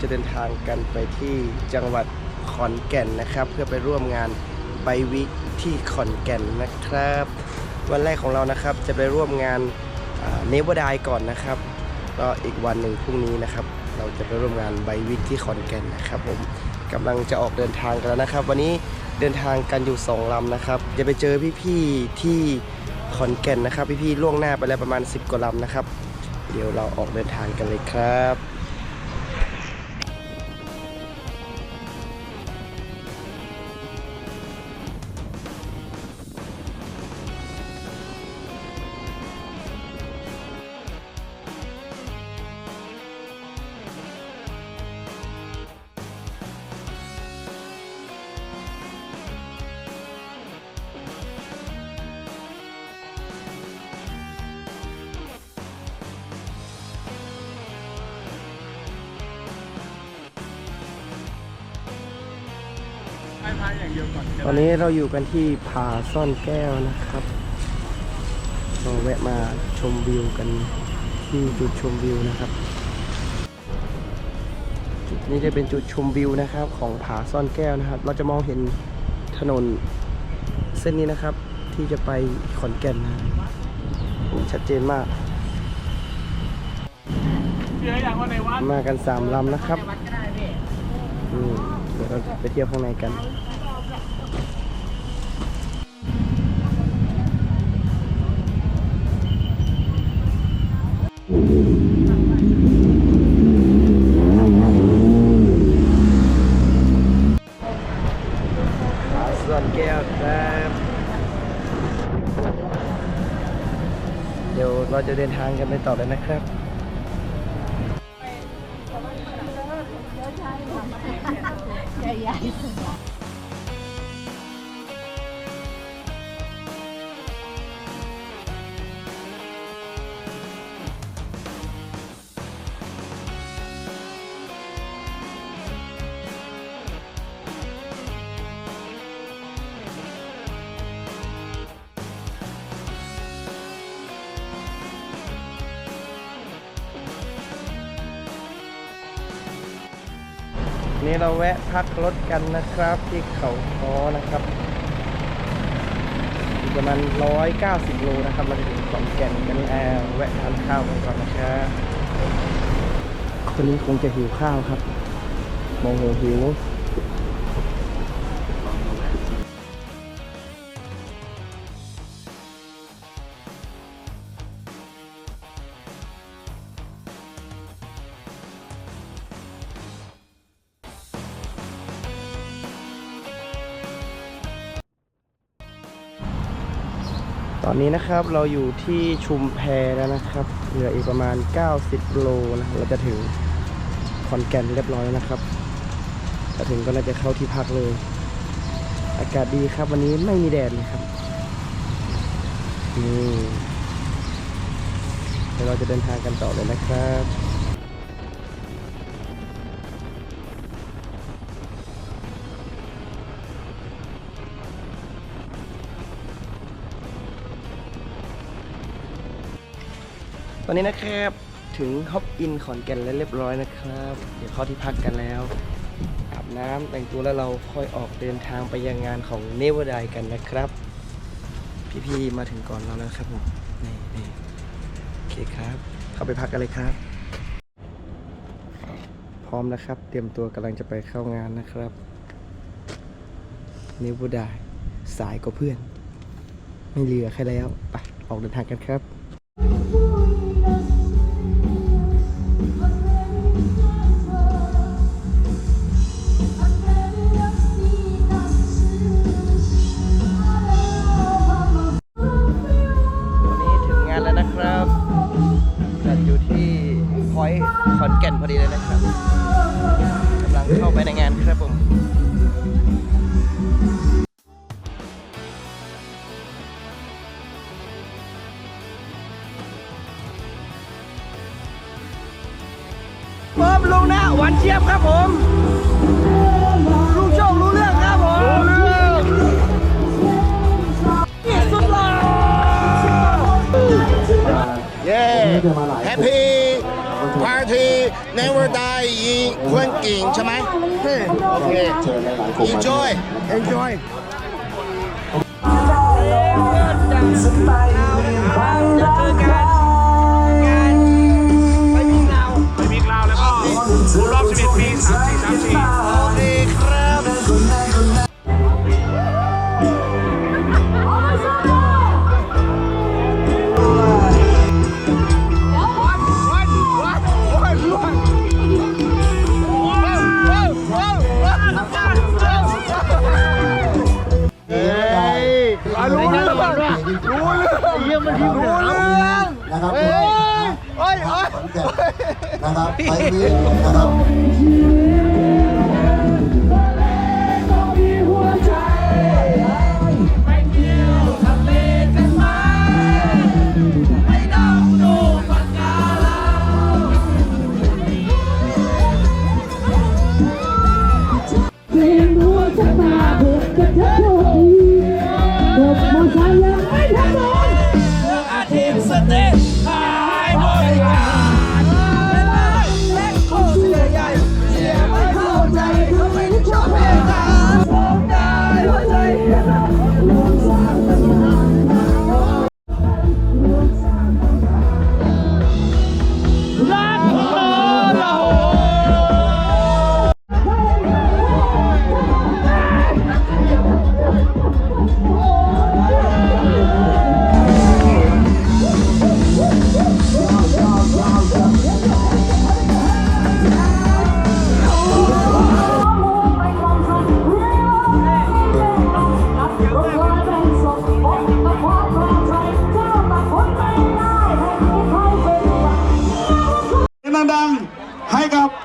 จะเดินทางกันไปที่จังหวัดขอนแก่นนะครับ เพื่อไปร่วมงานไบวิกที่ขอนแก่นนะครับ วันแรกของเรานะครับจะไปร่วมงานเนวดายก่อนนะครับก็อีกวันหนึ่งพรุ่งนี้นะครับ เราจะไปร่วมงานไบวิกที่ขอนแก่นนะครับผมกำลังจะออกเดินทางกันแล้วนะครับ วันนี้เดินทางกันอยู่สองลำนะครับจะไปเจอพี่ๆที่ขอนแก่นนะครับ พี่ๆล่วงหน้าไปแล้วประมาณ 10 กว่าลำนะครับ เดี๋ยวเราออกเดินทางกันเลยครับ ตอนนี้เราอยู่กันที่ผาซ่อนแก้วนะครับเราแวะมาชมวิวกันที่จุดชมวิวนะครับ จุดนี้จะเป็นจุดชมวิวนะครับ ของผาซ่อนแก้วนะครับ เราจะมองเห็นถนนเส้นนี้นะครับ ที่จะไปขอนแก่นนะชัดเจนมาก มากันสามลำนะครับอืม เดี๋ยวเราไปเที่ยวข้างในกันส่วนแก้วครับเดี๋ยวเราจะเดินทางกันไปต่อเลยนะครับ นี้เราแวะพักรถกันนะครับ ที่เขาค้อนะครับประมาณ190 โลนะครับ เราจะถึงสองแก่นกันแล้วแวะทานข้าวกันก่อนนะครับคนนี้คงจะหิวข้าวครับ มองหัวหิว อนนี้นะครับเราอยู่ที่ชุมแพแล้วนะครับ เหลืออีกประมาณ 90 โลนะเราจะถึงขอนแก่นเรียบร้อยนะครับจะถึงก็น่าจะเข้าที่พักเลย อากาศดีครับวันนี้ไม่มีแดดเลยครับนี่เดี๋ยวเราจะเดินทางกันต่อเลยนะครับ ตอนนี้นะครับถึงฮอปอินขอนแก่นแล้วเรียบร้อยนะครับ เดี๋ยวเข้าที่พักกันแล้วอาบน้ำแต่งตัวแล้วเราค่อยออกเดินทางไปยังงานของเนวดายกันนะครับ พี่ๆมาถึงก่อนเราแล้วครับผมนี่นี่โอเคครับ เข้าไปพักกันเลยครับ พร้อมนะครับ เตรียมตัวกำลังจะไปเข้างานนะครับเนวดายสายกว่าเพื่อน ไม่เหลือใครแล้วไปออกเดินทางกันครับ ครับผมลุงโชครู้เรื่องครับผมรู้เรื่องสุดหล่อเย้ Happy Party never die อีคนเก่งใช่ไหมเฮ้ยโอเค enjoy enjoy ไป แล้วก็ดูรอบ11ปี3 4 3 4โอเคครับเฮ้ยรู้เรื่องรู้เรื่องเยี่ยมมันที่รู้เรื่องนะครับ เฮ้ยโอ้ยโอ้ยนะครับไปวิ่งนะครับเพลงรู้ชะตาเพื่อจะเธอ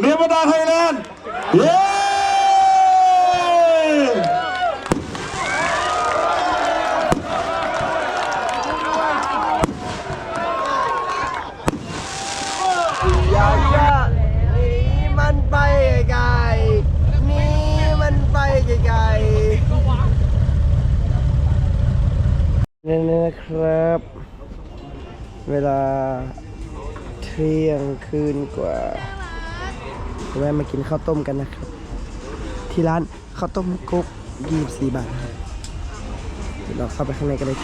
ให้กับดาไทยแลนด์เย้อยากจะหนีมันไปไกลๆหนีมันไปไกลๆนี่นะครับ เวลาเที่ยงคืนกว่า แวะมากินข้าวต้มกันนะครับ ที่ร้านข้าวต้มกุ๊ก24บาทนะครับเดี๋ยวเราเข้าไปข้างในกันเลย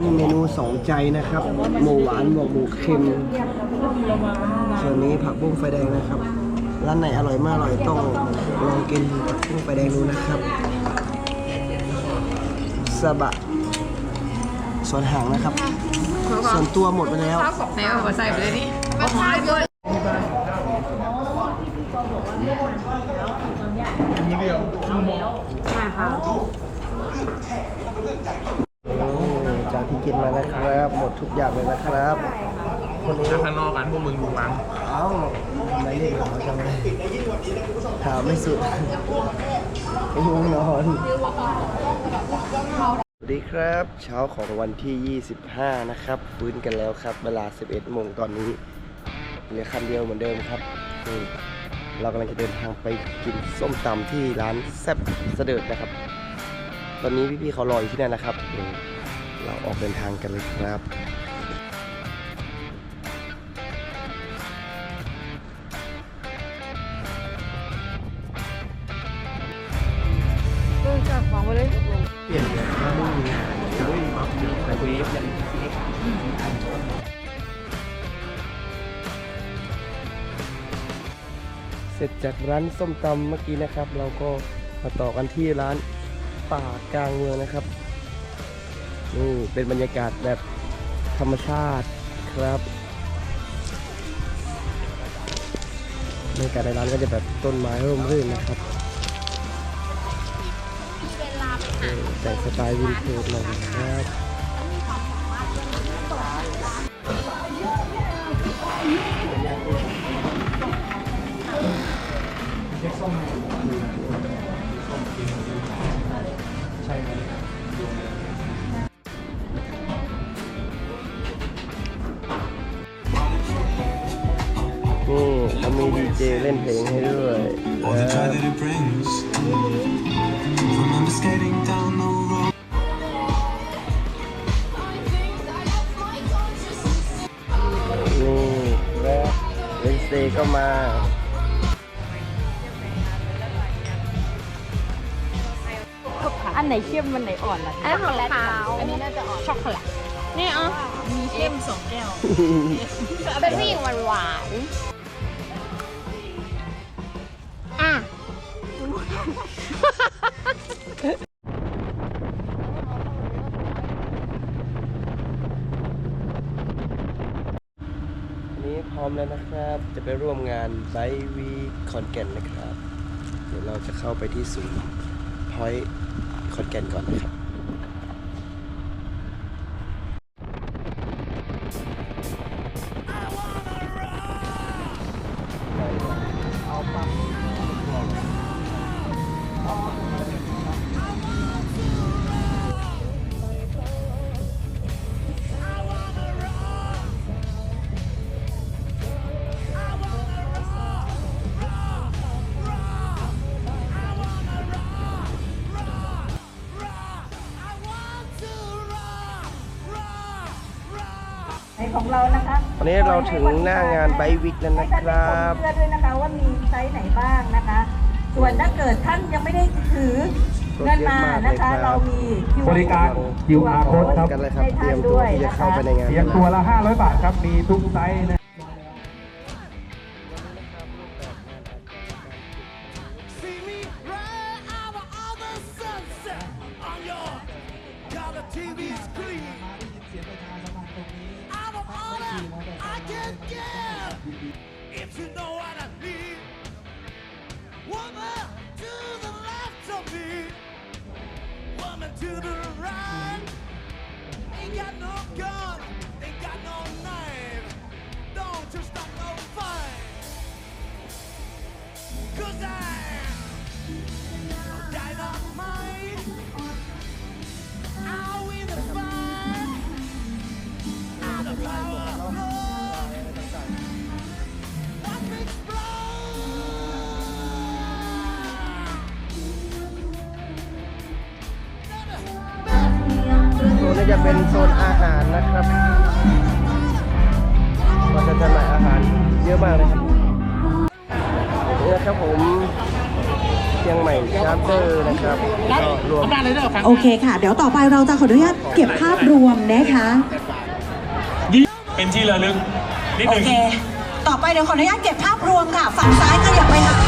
นี่เมนูสองใจนะครับ หมูหวานบวกหมูเค็มส่วนนี้ผักบุ้งไฟแดงนะครับ ร้านไหนอร่อยมากอร่อยต้องลองกินผักบุ้งไฟแดงดูนะครับสะบะ ส่วนหางนะครับ ส่วนตัวหมดไปแล้วไหนเอามาใส่ไปเลยนี่ เอาหอยด้วยจากที่กินมานะครับ หมดทุกอย่างเลยนะครับ คนนี้ข้างนอกกันพวกมึงดูมั้งเอ้าไมเรียกหมอจังเลยถามไม่สุดไม่ง่วงนอนสวัสดีครับ เช้าของวันที่ 25 นะครับ ฟื้นกันแล้วครับ เวลา 11โมงตอนนี้ เหลือคันเดียวเหมือนเดิมครับนี่เรากำลังจะเดินทางไปกินส้มตำที่ร้านแซ่บเสดิร์ดนะครับ ตอนนี้พี่ๆเขารออยู่ที่นั่นนะครับ เราออกเดินทางกันเลยครับ ร็จจากร้านส้มตำเมื่อกี้นะครับ เราก็มาต่อกันที่ร้านป่ากลางเมืองนะครับนี่เป็นบรรยากาศแบบธรรมชาติครับบรรยากาศในร้านก็จะแบบต้นไม้ร่มรื่นนะครับเออแต่งสไตล์วินเทจหน่อยนะครับ เขามีดีเจเล่นเพลงให้ด้วย All the นะ joy that it brings. Remember skating down the road. นี่เดย์ก็มาอันไหนเข้มอันไหนอ่อนล่ะอันของขาวอันนี้น่าจะอ่อนช็อกโกแลตนี่อ๋อมีเข้มสองแก้วเป็นผู้หญิงหวานห นี้พร้อมแล้วนะครับ จะไปร่วมงานไบวีคอนแก่นนะครับ เดี๋ยวเราจะเข้าไปที่ศูนย์พอยต์คอนแก่นก่อนนะครับ ของเรานะคะวันนี้เราถึงหน้างานไบวิกแล้วนะครับให้ท่านได้ชมเสื้อด้วยนะคะว่ามีไซส์ไหนบ้างนะคะ ส่วนถ้าเกิดท่านยังไม่ได้ถือเงินมานะคะ เรามี QR บริการ QR code ครับกันเลยครับเตรียมตัวที่จะเข้าไปในงานเพียงตัวละ 500 บาทครับมีทุกไซส์นะ จะเป็นโซนอาหารนะครับเราจะจำหน่ายอาหารเยอะมากเลยครับนี่นะครับผมเชียงใหม่ชาร์เตอร์นะครับก็รวมโอเคค่ะ เดี๋ยวต่อไปเราจะขออนุญาตเก็บภาพรวมนะคะเป็นที่ระลึกนิดโอนึงเค ต่อไปเดี๋ยวขออนุญาตเก็บภาพรวมค่ะ ฝั่งซ้ายขยับไปค่ะ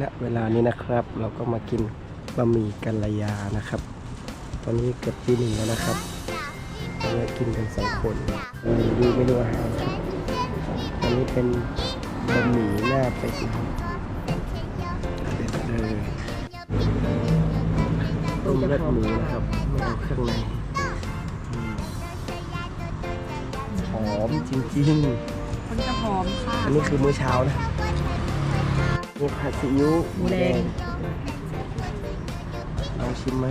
ณเวลานี้นะครับ เราก็มากินบะหมี่กัลยานะครับ ตอนนี้เกือบตีหนึ่งแล้วนะครับเราจะกินกันสองคนเออดูเมนูอาหารครับตอนนี้เป็นบะหมี่หน้าเป็ดนะครับเด็ดเลยต้มเลือดหมูนะครับไม่เอาเครื่องในอืมหอมจริงๆมันจะหอมค่ะ อันนี้คือมื้อเช้านะ นี่ผัดซีอิ๊วหมูแดงลองชิมไหม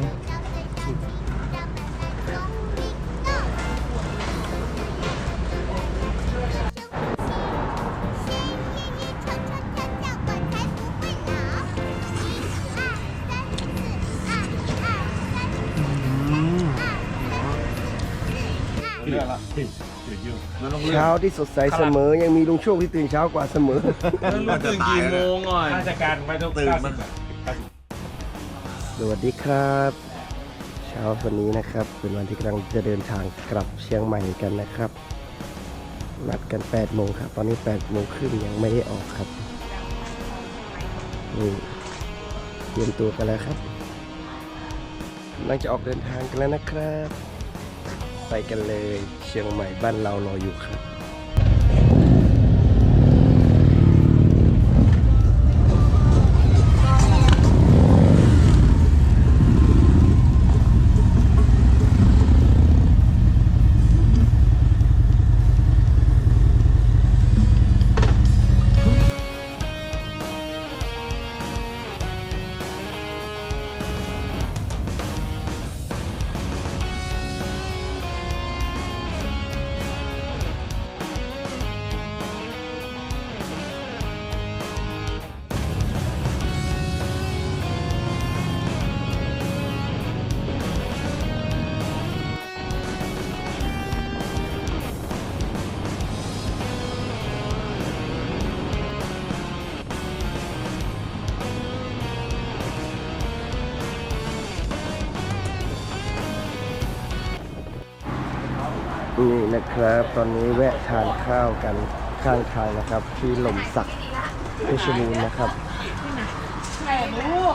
เช้าที่สดใสเสมอ ยังมีลุงโชคที่ตื่นเช้ากว่าเสมอตื่นกี่โมงหน่อยราชการไม่ต้องตื่นมันสวัสดีครับ เช้าวันนี้นะครับ เป็นวันที่กำลังจะเดินทางกลับเชียงใหม่กันนะครับ นัดกัน8โมงครับ ตอนนี้8โมงครึ่งยังไม่ได้ออกครับนี่เตรียมตัวกันแล้วครับกำลังจะออกเดินทางกันแล้วนะครับไป กันเลย เชียงใหม่บ้านเรารออยู่ครับ ครับ ตอนนี้แวะทานข้าวกันข้างทางนะครับ ที่หล่มสักเพชรบูรณ์นะครับ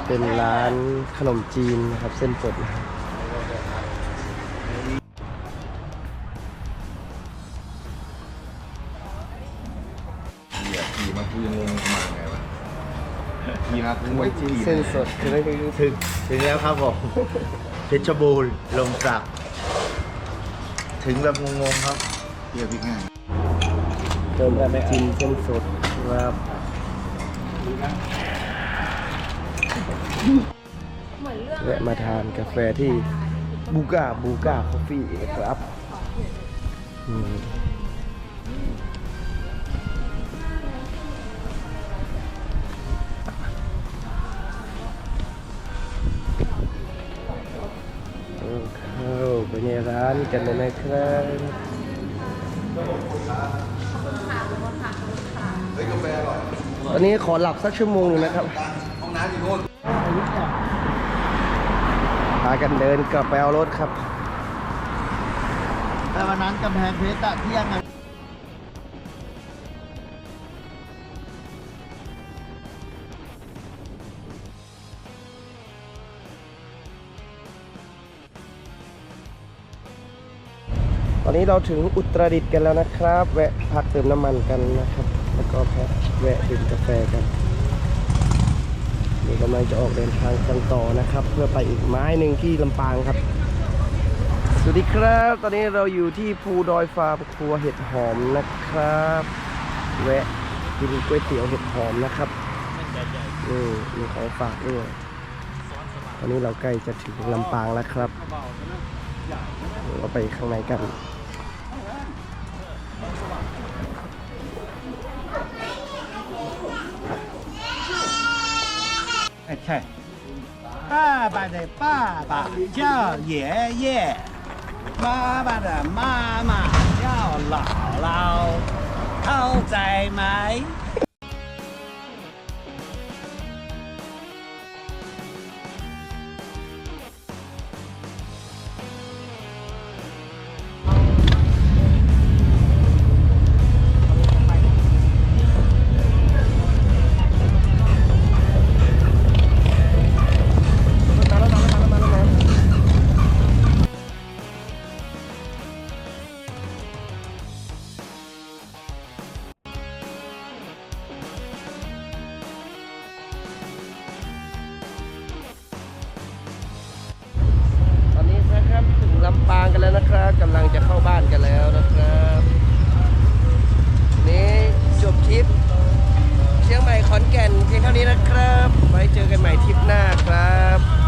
เป็นร้านขนมจีนนะครับ เส้นสดนะครับขี่มาคุยงงมาไงวะขี่มาขนมจีนเส้นสดคือไม่รู้ถึงถึงแล้วครับผม เพชรบูรณ์ลมสัก ถึงแบบงงๆครับ เรียกพี่ง่ายเติมขนมจีนเส้นสดครับแวะมาทานกาแฟที่บูกาบูกาคอฟฟี่นะครับอืมเข้าไปในร้านกันเลยนะครับ ตอนนี้ขอหลับสักชั่วโมงหนึงนะครับ ห้องน้ำอยู่โน่น พากันเดินกลับไปเอารถครับ แต่วันนั้นกำแพงเพชรอะเที่ยงอะ อนนี้เราถึงอุตรดิตถ์กันแล้วนะครับ แวะพักเติมน้ำมันกันนะครับ แล้วก็แพะแวะดื่มกาแฟกันนี่กำลังจะออกเดินทางกันต่อนะครับ เพื่อไปอีกไม้หนึ่งที่ลำปางครับ สวัสดีครับ ตอนนี้เราอยู่ที่ภูดอยฟาร์มครัวเห็ดหอมนะครับ แวะกินก๋วยเตี๋ยวเห็ดหอมนะครับนี่มีของฝากด้วยตอนนี้เราใกล้จะถึงลำปางแล้วครับเดี๋ยวเราไปข้างในกัน 看爸爸的爸爸叫爷爷妈妈的妈妈叫姥姥靠在埋ำปางกันแล้วนะครับกำลังจะเข้าบ้านกันแล้วนะครับนี้จบทริปเชียงใหม่ขอนแก่นเพียงเท่านี้นะครับ ไว้เจอกันใหม่ทริปหน้าครับ